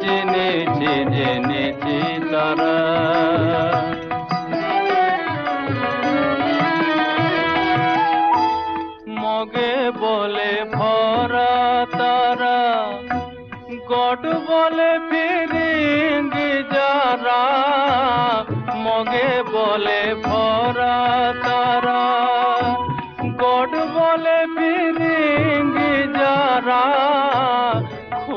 চিনেছি জেনেছি তারা। মগে বলে ভরা তারা গট বলে ফিরিঙ্গি যারা। মগে বলে ভরা তারা গট বলে ফিরিঙ্গি যারা।